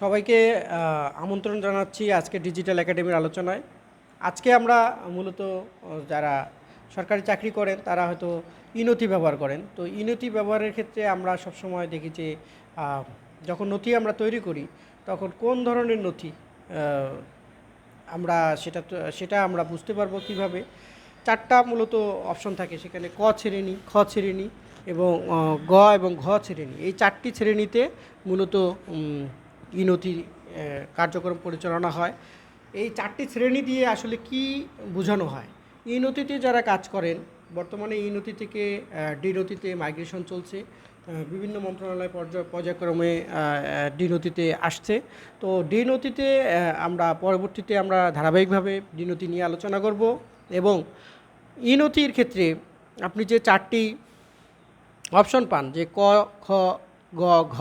সবাইকে আমন্ত্রণ জানাচ্ছি আজকে ডিজিটাল একাডেমির আলোচনায়। আজকে আমরা মূলত যারা সরকারি চাকরি করেন, তারা হয়তো ইনতি ব্যবহার করেন। তো ইনতি ব্যবহারের ক্ষেত্রে আমরা সবসময় দেখি যে যখন নথি আমরা তৈরি করি, তখন কোন ধরনের নথি আমরা সেটা সেটা আমরা বুঝতে পারব কীভাবে? চারটা মূলত অপশন থাকে, সেখানে ক শ্রেণি, খ শ্রেণি এবং গ এবং ঘ শ্রেণি। এই চারটি শ্রেণীতে মূলত ইনতি আহ, কার্যক্রম পরিচালনা হয়। এই চারটি শ্রেণি দিয়ে আসলে কি বোঝানো হয়? ইনতিতে যারা কাজ করেন বর্তমানে ইনতি থেকে ডি নথিতে মাইগ্রেশন চলছে। বিভিন্ন মন্ত্রণালয় পর্যায় পর্যায়ক্রমে ডি নথিতে আসছে। তো ডি নথিতে আমরা পরবর্তীতে আমরা ধারাবাহিকভাবে ডি নথি নিয়ে আলোচনা করব এবং ই নথির ক্ষেত্রে আপনি যে চারটি অপশন পান যে ক খ গ ঘ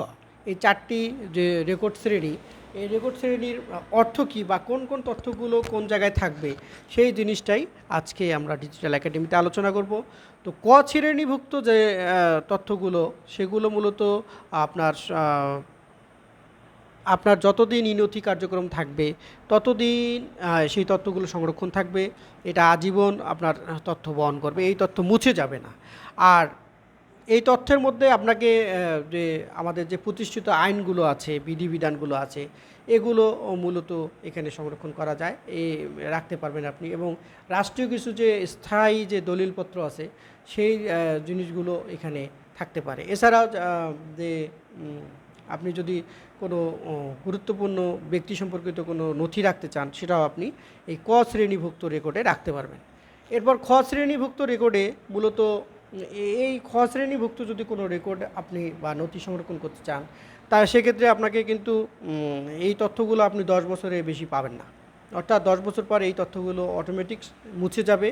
এই চারটি যে রেকর্ড শ্রেণি, এই রেকর্ড শ্রেণির অর্থ কী বা কোন কোন তথ্যগুলো কোন জায়গায় থাকবে, সেই জিনিসটাই আজকে আমরা ডিজিটাল একাডেমিতে আলোচনা করব। তো ক শ্রেণীভুক্ত যে তথ্যগুলো, সেগুলো মূলত আপনার আপনার যতদিন ইনথি কার্যক্রম থাকবে, ততদিন সেই তথ্যগুলো সংরক্ষণ থাকবে। এটা আজীবন আপনার তথ্য বহন করবে। এই তথ্য মুছে যাবে না। আর এই তথ্যের মধ্যে আপনাকে যে আমাদের যে প্রতিষ্ঠিত আইনগুলো আছে বিধিবিধানগুলো আছে, এগুলো মূলত এখানে সংরক্ষণ করা যায়, এ রাখতে পারবেন আপনি। এবং রাষ্ট্রীয় কিছু যে স্থায়ী যে দলিলপত্র আছে, সেই জিনিসগুলো এখানে থাকতে পারে। এছাড়াও যে আপনি যদি কোনো গুরুত্বপূর্ণ ব্যক্তি সম্পর্কিত কোনো নথি রাখতে চান, সেটাও আপনি এই ক শ্রেণীভুক্ত রেকর্ডে রাখতে পারবেন। এরপর খ শ্রেণীভুক্ত রেকর্ডে মূলত এই খ শ্রেণীভুক্ত যদি কোনো রেকর্ড আপনি বা নথি সংরক্ষণ করতে চান, তা সেক্ষেত্রে আপনাকে কিন্তু এই তথ্যগুলো আপনি দশ বছরে বেশি পাবেন না। অর্থাৎ দশ বছর পর এই তথ্যগুলো অটোমেটিক মুছে যাবে।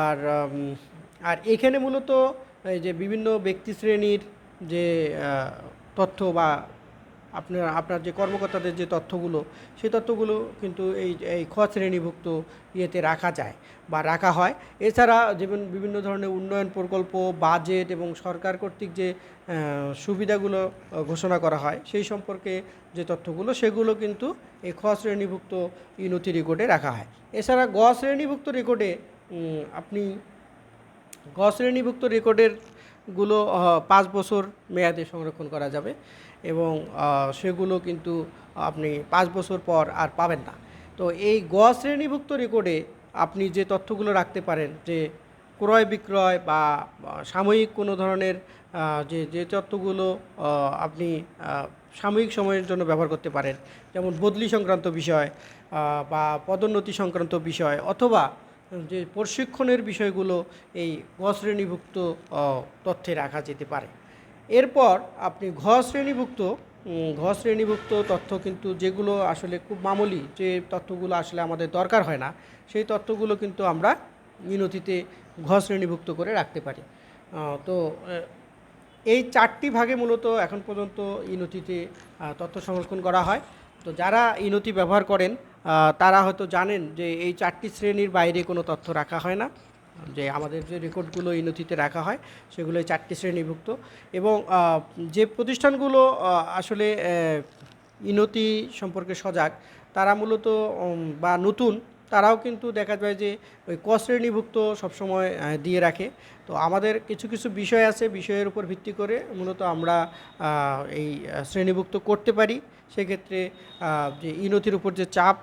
আর আর এখানে মূলত এই যে বিভিন্ন ব্যক্তি শ্রেণির যে তথ্য বা আপনার আপনার যে কর্মকর্তাদের যে তথ্যগুলো, সেই তথ্যগুলো কিন্তু এই এই খ শ্রেণীভুক্ত ইয়েতে রাখা যায় বা রাখা হয়। এছাড়া যেমন বিভিন্ন ধরনের উন্নয়ন প্রকল্প, বাজেট এবং সরকার কর্তৃক যে সুবিধাগুলো ঘোষণা করা হয়, সেই সম্পর্কে যে তথ্যগুলো, সেগুলো কিন্তু এই খ শ্রেণীভুক্ত ইনতি রেকর্ডে রাখা হয়। এছাড়া গ শ্রেণীভুক্ত রেকর্ডে আপনি গ শ্রেণীভুক্ত রেকর্ডের গুলো পাঁচ বছর মেয়াদে সংরক্ষণ করা যাবে এবং সেগুলো কিন্তু আপনি পাঁচ বছর পর আর পাবেন না। তো এই গ শ্রেণীভুক্ত রেকর্ডে আপনি যে তথ্যগুলো রাখতে পারেন, যে ক্রয় বিক্রয় বা সাময়িক কোনো ধরনের যে যে তথ্যগুলো আপনি সাময়িক সময়ের জন্য ব্যবহার করতে পারেন, যেমন বদলি সংক্রান্ত বিষয় বা পদোন্নতি সংক্রান্ত বিষয় অথবা যে প্রশিক্ষণের বিষয়গুলো এই ঘ শ্রেণীভুক্ত তথ্যে রাখা যেতে পারে। এরপর আপনি ঘ শ্রেণীভুক্ত ঘ শ্রেণীভুক্ত তথ্য কিন্তু যেগুলো আসলে খুব মামুলি যে তথ্যগুলো আসলে আমাদের দরকার হয় না, সেই তথ্যগুলো কিন্তু আমরা মিনতিতে ঘ শ্রেণীভুক্ত করে রাখতে পারি। তো এই চারটি ভাগে মূলত এখন পর্যন্ত ইনতিতে তথ্য সংরক্ষণ করা হয়। তো যারা ইনতি ব্যবহার করেন তারা হয়তো জানেন যে এই চারটি শ্রেণির বাইরে কোনো তথ্য রাখা হয় না, যে আমাদের যে রেকর্ডগুলো এই নথিতে রাখা হয় সেগুলো চারটি শ্রেণীভুক্ত এবং যে প্রতিষ্ঠানগুলো আসলে ইনতি সম্পর্কে সজাগ, তারা মূলত বা নতুন তারাও কিন্তু দেখা যায় যে ওই ক শ্রেণীভুক্ত সবসময় দিয়ে রাখে। তো আমাদের কিছু কিছু বিষয় আছে, বিষয়ের উপর ভিত্তি করে মূলত আমরা এই শ্রেণীভুক্ত করতে পারি। সেক্ষেত্রে যে ইনতির উপর যে চাপ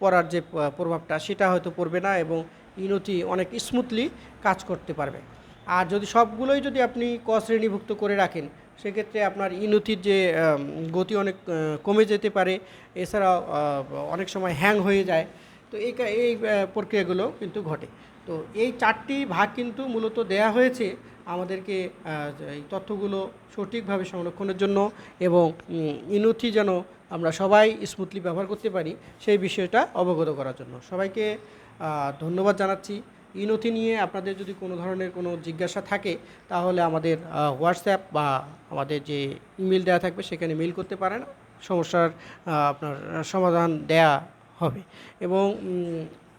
পড়ার যে প্রভাবটা সেটা হয়তো পড়বে না এবং ইনতি অনেক স্মুথলি কাজ করতে পারবে। আর যদি সবগুলোই যদি আপনি ক শ্রেণীভুক্ত করে রাখেন, সেক্ষেত্রে আপনার ইনতির যে গতি অনেক কমে যেতে পারে। এছাড়াও অনেক সময় হ্যাং হয়ে যায়। তো এই এই প্রক্রিয়াগুলো কিন্তু ঘটে। তো এই চারটি ভাগ কিন্তু মূলত দেয়া হয়েছে আমাদেরকে এই তথ্যগুলো সঠিকভাবে সংরক্ষণের জন্য এবং ইনথি যেন আমরা সবাই স্মুথলি ব্যবহার করতে পারি সেই বিষয়টা অবগত করার জন্য। সবাইকে ধন্যবাদ জানাচ্ছি। ইনথি নিয়ে আপনাদের যদি কোনো ধরনের কোনো জিজ্ঞাসা থাকে, তাহলে আমাদের হোয়াটসঅ্যাপ বা আমাদের যে ইমেল দেওয়া থাকবে, সেখানে মেল করতে পারেন। সমস্যার আপনার, সমাধান দেয়া হবে। এবং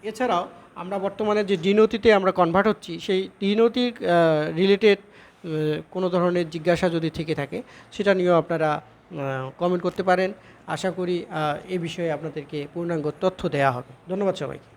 এছাড়াও আমরা বর্তমানে যে ডিনতিতে আমরা কনভার্ট হচ্ছি, সেই ডিনতির রিলেটেড কোনো ধরনের জিজ্ঞাসা যদি থেকে থাকে, সেটা নিয়েও আপনারা কমেন্ট করতে পারেন। আশা করি এ বিষয়ে আপনাদেরকে পূর্ণাঙ্গ তথ্য দেওয়া হবে। ধন্যবাদ সবাইকে।